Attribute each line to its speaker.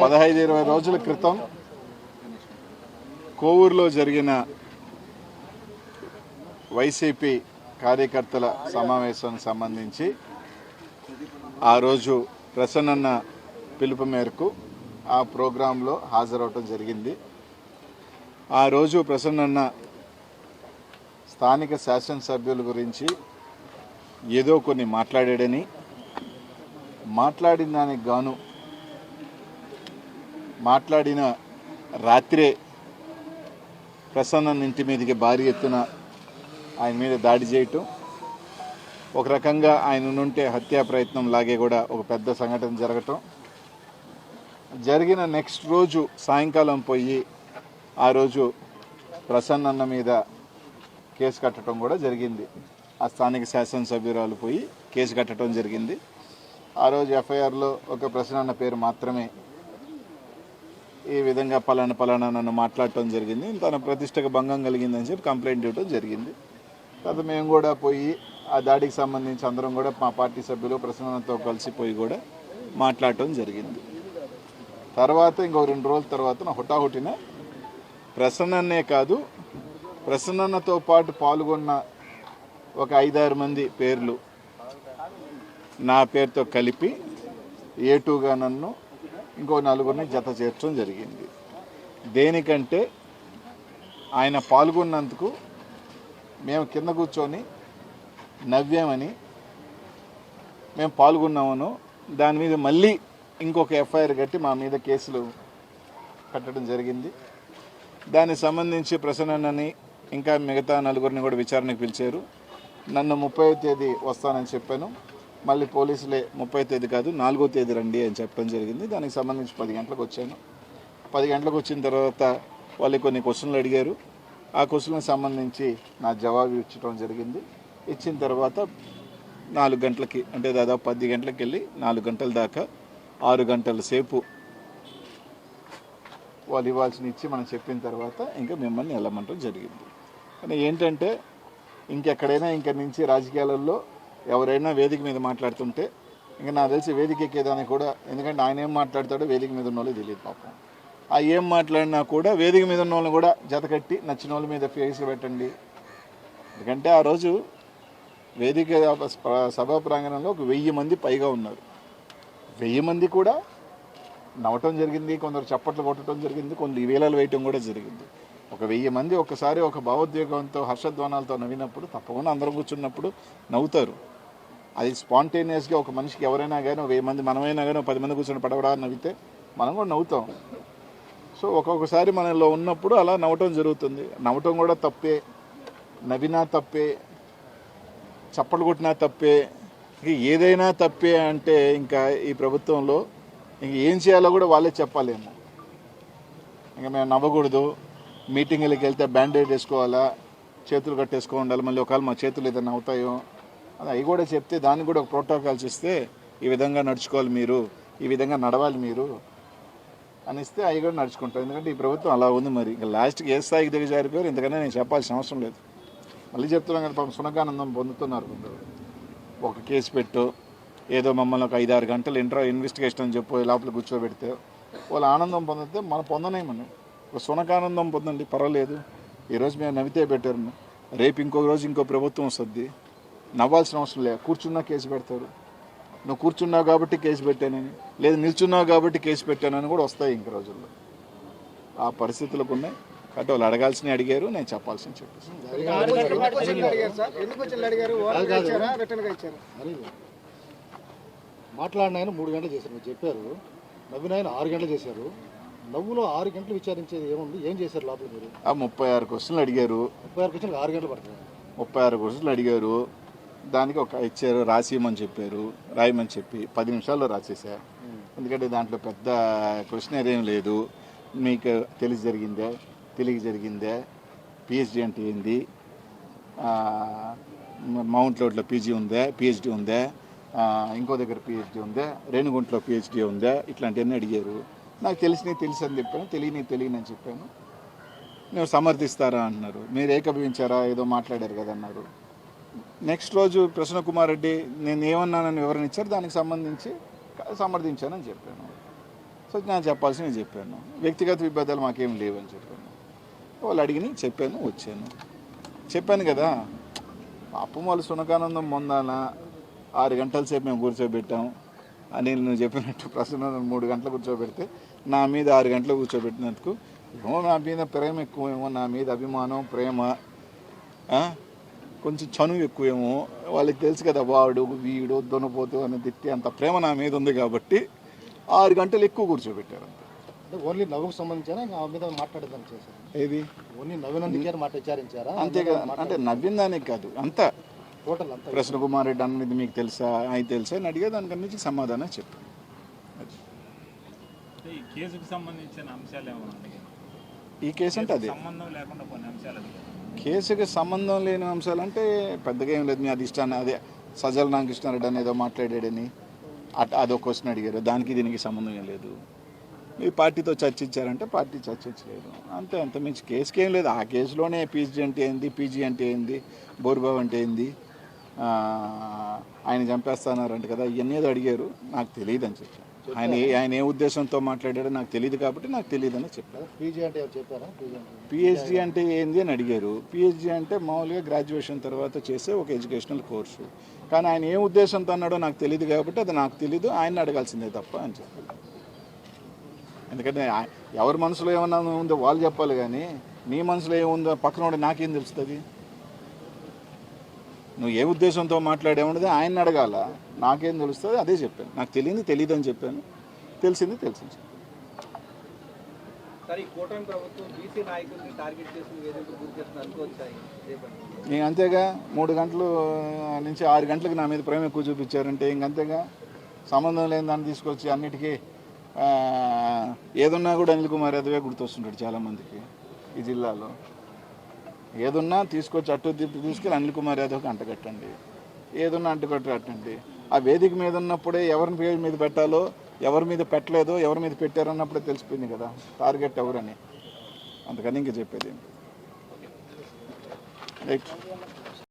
Speaker 1: పదహైదు ఇరవై రోజుల క్రితం కోవూరులో జరిగిన వైసీపీ కార్యకర్తల సమావేశానికి సంబంధించి ఆ రోజు ప్రసన్నన్న పిలుపు మేరకు ఆ ప్రోగ్రాంలో హాజరవటం జరిగింది. ఆ రోజు ప్రసన్నన్న స్థానిక శాసనసభ్యుల గురించి ఏదో కొన్ని మాట్లాడాడని మాట్లాడిన దానికి గాను మాట్లాడిన రాత్రే ప్రసన్న ఇంటి మీదకి భారీ ఎత్తున ఆయన మీద దాడి చేయటం ఒక రకంగా ఆయన నుంటే హత్యా ప్రయత్నం లాగే కూడా ఒక పెద్ద సంఘటన జరగటం. జరిగిన నెక్స్ట్ రోజు సాయంకాలం పోయి ఆ రోజు ప్రసన్నన్న మీద కేసు కట్టడం కూడా జరిగింది. ఆ స్థానిక శాసనసభ్యురాలు పోయి కేసు కట్టడం జరిగింది. ఆ రోజు ఎఫ్ఐఆర్లో ఒక ప్రసన్నన్న పేరు మాత్రమే ఈ విధంగా పలానా పలానా నన్ను మాట్లాడటం జరిగింది. తన ప్రతిష్టకు భంగం కలిగిందని చెప్పి కంప్లైంట్ ఇవ్వడం జరిగింది. తర్వాత మేము కూడా పోయి ఆ దాడికి సంబంధించి అందరం కూడా మా పార్టీ సభ్యులు ప్రసన్నతో కలిసి పోయి కూడా మాట్లాడటం జరిగింది. తర్వాత ఇంకో రెండు రోజుల తర్వాత నా హుటాహుటిన ప్రసన్ననే కాదు ప్రసన్నతో పాటు పాల్గొన్న ఒక ఐదారు మంది పేర్లు నా పేరుతో కలిపి ఏటుగా నన్ను ఇంకో నలుగురిని జత చేర్చడం జరిగింది. దేనికంటే ఆయన పాల్గొన్నందుకు మేము కింద కూర్చొని నవ్వామని మేము పాల్గొన్నామను. దాని మీద మళ్ళీ ఇంకొక ఎఫ్ఐఆర్ కట్టి మా మీద కేసులు కట్టడం జరిగింది. దానికి సంబంధించి ప్రసన్నని ఇంకా మిగతా నలుగురిని కూడా విచారణకు పిలిచారు. నన్ను ముప్పై తేదీ వస్తానని చెప్పాను. మళ్ళీ పోలీసులే ముప్పై తేదీ కాదు నాలుగో తేదీ రండి అని చెప్పడం జరిగింది. దానికి సంబంధించి పది గంటలకు వచ్చాను. పది గంటలకు వచ్చిన తర్వాత వాళ్ళు కొన్ని క్వశ్చన్లు అడిగారు. ఆ క్వశ్చన్లకు సంబంధించి నా జవాబు ఇచ్చడం జరిగింది. ఇచ్చిన తర్వాత నాలుగు గంటలకి అంటే దాదాపు పది గంటలకు వెళ్ళి నాలుగు గంటల దాకా ఆరు గంటల సేపు వాళ్ళు ఇవ్వాల్సిన ఇచ్చి మనం చెప్పిన తర్వాత ఇంకా మిమ్మల్ని వెళ్ళమంటం జరిగింది. కానీ ఏంటంటే ఇంకెక్కడైనా ఇంక నుంచి రాజకీయాలలో ఎవరైనా వేదిక మీద మాట్లాడుతుంటే ఇంకా నాకు తెలిసి వేదిక ఎక్కేదానికి కూడా ఎందుకంటే ఆయన ఏం మాట్లాడతాడో వేదిక మీద ఉన్న వాళ్ళు తెలియదు పాపం. ఆ ఏం మాట్లాడినా కూడా వేదిక మీద ఉన్న వాళ్ళని కూడా జతకట్టి నచ్చిన వాళ్ళ మీద ఫేస్ పెట్టండి. ఎందుకంటే ఆ రోజు వేదిక సభా ప్రాంగణంలో ఒక వెయ్యి మంది పైగా ఉన్నారు. వెయ్యి మంది కూడా నవ్వటం జరిగింది కొందరు చప్పట్లు కొట్టడం జరిగింది కొన్ని వేలాలు వేయటం కూడా జరిగింది. ఒక వెయ్యి మంది ఒక్కసారి ఒక భావోద్వేగంతో హర్షధ్వానాలతో నవ్వినప్పుడు తప్పకుండా అందరం కూర్చున్నప్పుడు నవ్వుతారు. అది స్పాంటేనియస్గా ఒక మనిషికి ఎవరైనా కానీ ఒక వెయ్యి మంది మనమైనా కానీ పది మంది కూర్చొని పడవరా నవ్వితే మనం కూడా నవ్వుతాం. సో ఒక్కొక్కసారి మనలో ఉన్నప్పుడు అలా నవ్వటం జరుగుతుంది. నవ్వటం కూడా తప్పే. నవ్వినా తప్పే. చప్పట్లు కొట్టినా తప్పే. ఇంక ఏదైనా తప్పే అంటే ఇంకా ఈ ప్రభుత్వంలో ఇంక ఏం చేయాలో కూడా వాళ్ళే చెప్పాలేమో ఇంకా మేము నవ్వకూడదు. మీటింగ్లకి వెళ్తే బ్యాండేజ్ వేసుకోవాలా? చేతులు కట్టేసుకో ఉండాలి. మళ్ళీ ఒకవేళ మా చేతులు ఏదైనా అవుతాయో అవి కూడా చెప్తే దానికి కూడా ఒక ప్రోటోకాల్స్ ఇస్తే ఈ విధంగా నడుచుకోవాలి మీరు ఈ విధంగా నడవాలి మీరు అని ఇస్తే అవి కూడా నడుచుకుంటాం ఎందుకంటే ఈ ప్రభుత్వం అలా ఉంది మరి. ఇంకా లాస్ట్కి ఏ స్థాయికి దిగజారిపోయారు ఎందుకంటే నేను చెప్పాల్సిన అవసరం లేదు. మళ్ళీ చెప్తున్నాం కదా పాపం సునకానందం పొందుతున్నారు కొందరు. ఒక కేసు పెట్టు ఏదో మమ్మల్ని ఒక ఐదారు గంటలు ఇంట్రా ఇన్వెస్టిగేషన్ అని చెప్పి లోపల కూర్చోబెడితే వాళ్ళు ఆనందం పొందితే మనం పొందనేమని ఒక సునకానందం పొందండి పర్వాలేదు. ఈరోజు మేము నవ్వితే పెట్టారు. రేపు ఇంకో రోజు ఇంకో ప్రభుత్వం వస్తుంది. నవ్వాల్సిన అవసరం లేదు. కూర్చున్నా కేసు పెడతారు. నువ్వు కూర్చున్నావు కాబట్టి కేసు పెట్టానని లేదు నిల్చున్నావు కాబట్టి కేసు పెట్టానని కూడా వస్తాయి ఇంక రోజుల్లో. ఆ పరిస్థితులకు ఉన్నాయి. కాబట్టి వాళ్ళు అడగాల్సినవి అడిగారు నేను చెప్పాల్సింది చెప్పేసి
Speaker 2: ఎందుకు క్వశ్చన్లు అడిగారు సార్ ఎందుకు క్వశ్చన్లు అడిగారు ఓరల్గా ఇచ్చారా రిటర్న్గా ఇచ్చారా
Speaker 3: అని మాట్లాడిన ఆయన మూడు గంటలు చేశారు. మీరు చెప్పారు. నవ్విన ఆయన ఆరు గంటలు చేశారు. నవ్వులో ఆరు గంటలు విచారించేది ఏముంది? ఏం చేశారు లోపల మీరు?
Speaker 1: ఆ ముప్పై ఆరు క్వశ్చన్లు అడిగారు.
Speaker 3: ముప్పై ఆరు క్వశ్చన్లు ఆరు గంటలు పడుతుంది
Speaker 1: ముప్పై ఆరు క్వశ్చన్లు అడిగారు. దానికి ఒక ఇచ్చారు రాసేయమని చెప్పారు రాయమని చెప్పి పది నిమిషాల్లో రాసేసా. ఎందుకంటే దాంట్లో పెద్ద క్వశ్చనర్ ఏం లేదు. మీకు తెలిసి జరిగిందే? తెలియ జరిగిందే? పిహెచ్డి అంటే ఏంది? మౌంట్ లోడ్లో పీజీ ఉందా? పిహెచ్డి ఉందా? ఇంకో దగ్గర పిహెచ్డి ఉందా? రేణుగుంట్లో పిహెచ్డి ఉందా? ఇట్లాంటివన్నీ అడిగారు. నాకు తెలిసినవి తెలుసు అని చెప్పాను తెలియని తెలియని అని చెప్పాను. నేను సమర్థిస్తారా? అంటున్నారు మీరు ఏకభవించారా? ఏదో మాట్లాడారు కదా అన్నారు. నెక్స్ట్ రోజు ప్రసన్న కుమార్ రెడ్డి నేను ఏమన్నానని వివరణ ఇచ్చారు. దానికి సంబంధించి సమర్థించానని చెప్పాను. సో నేను చెప్పాల్సినవి చెప్పాను. వ్యక్తిగత విభేదాలు మాకేం లేవని చెప్పాను. వాళ్ళు అడిగిన చెప్పాను వచ్చాను. చెప్పాను కదా పాపం వాళ్ళు సునకానందం పొందాన ఆరు గంటల సేపు మేము కూర్చోబెట్టాం అని నువ్వు చెప్పినట్టు ప్రశ్న మూడు గంటలు కూర్చోబెడితే నా మీద ఆరు గంటలు కూర్చోబెట్టినందుకు ఏమో నా మీద ప్రేమ ఎక్కువేమో నా మీద అభిమానం ప్రేమ. కొంచెం చనువు ఎక్కువేమో వాళ్ళకి తెలుసు కదా వాడు వీడు దొనపోతు అని తిట్టి అంత ప్రేమ నా మీద ఉంది కాబట్టి ఆరు గంటలు ఎక్కువ కూర్చోబెట్టారు అంతే.
Speaker 3: అంటే ఓన్లీ నవ్వుకు సంబంధించిన? మీద మాట్లాడేదాన్ని చేశారు?
Speaker 1: ఏది?
Speaker 3: ఓన్లీ నవ్వినందుకే మాట విచారించారా?
Speaker 1: అంతే కదా. అంటే నవ్విన దానికి కాదు అంతా.
Speaker 3: టోటల్ అంతా.
Speaker 1: ప్రశ్న కుమార్ రెడ్డి అన్నది మీకు తెలుసా? ఆయన తెలుసా? అని అడిగే దానికన్నా సమాధానం చెప్పాను
Speaker 4: ఈ కేసుకు సంబంధించిన అంశాలు ఏమైనా ఉన్నాయి?
Speaker 1: ఈ కేసు అంటే అదే.
Speaker 4: సంబంధం లేకుండా కొన్ని అంశాలు అది
Speaker 1: కేసుకి సంబంధం లేని అంశాలు అంటే పెద్దగా ఏం లేదు. మీ అధిష్టానం అదే సజల్ రామకృష్ణారెడ్డి అని ఏదో మాట్లాడాడని అట్ అదో క్వశ్చన్ అడిగారు. దానికి దీనికి సంబంధం ఏం లేదు. మీ పార్టీతో చర్చించారంటే పార్టీ చర్చించలేదు. అంతే అంత. మించి కేసుకి ఏం లేదు. ఆ కేసులోనే పీజీ అంటే ఏంది పీజీ అంటే ఏంది బోర్బాబు అంటే ఏంది ఆయన చంపేస్తానారంట కదా. ఇవన్నీ ఏదో అడిగారు. నాకు తెలియదు అని చెప్పాను ఆయన ఏ- ఆయన ఏ ఉద్దేశంతో మాట్లాడాడో నాకు తెలియదు కాబట్టి నాకు తెలియదు అని
Speaker 3: చెప్పారా?
Speaker 1: పిహెచ్డి అంటే ఏంది అని అడిగారు. పిహెచ్డి అంటే మామూలుగా గ్రాడ్యుయేషన్ తర్వాత చేసే ఒక ఎడ్యుకేషనల్ కోర్సు కానీ ఆయన ఏ ఉద్దేశంతో అన్నాడో నాకు తెలియదు కాబట్టి అది నాకు తెలియదు ఆయన అడగాల్సిందే తప్ప అని చెప్పారు. ఎందుకంటే ఎవరి మనసులో ఏమన్నా ఉందో వాళ్ళు చెప్పాలి కానీ నీ మనసులో ఏముందో పక్కన వాడు నాకేం తెలుస్తుంది? నువ్వు ఏ ఉద్దేశంతో మాట్లాడేముండదు ఆయన అడగాల. నాకేం తెలుస్తుంది? అదే చెప్పాను. నాకు తెలియంది తెలియదు అని చెప్పాను. తెలిసింది తెలిసింది. ఇంక అంతేగా? మూడు గంటలు నుంచి ఆరు గంటలకు నా మీద ప్రేమ ఎక్కువ చూపించారంటే ఇంక అంతేగా? సంబంధం లేని దాన్ని తీసుకొచ్చి అన్నిటికీ ఏదున్నా కూడా అనిల్ కుమార్ యాదవే గుర్తొస్తుంటాడు చాలామందికి ఈ జిల్లాలో. ఏదున్నా తీసుకొచ్చి అట్టు తిప్పి తీసుకెళ్ళి అనిల్ కుమార్ యాదవ్కి అంటగట్టండి ఏదున్నా అంటగట్టండి ఆ వేదిక మీద ఉన్నప్పుడే ఎవరిని పేరు మీద పెట్టాలో ఎవరి మీద పెట్టలేదో ఎవరి మీద పెట్టారన్నప్పుడే తెలిసిపోయింది కదా. టార్గెట్ ఎవరని. అందుకని ఇంక చెప్పేది రైట్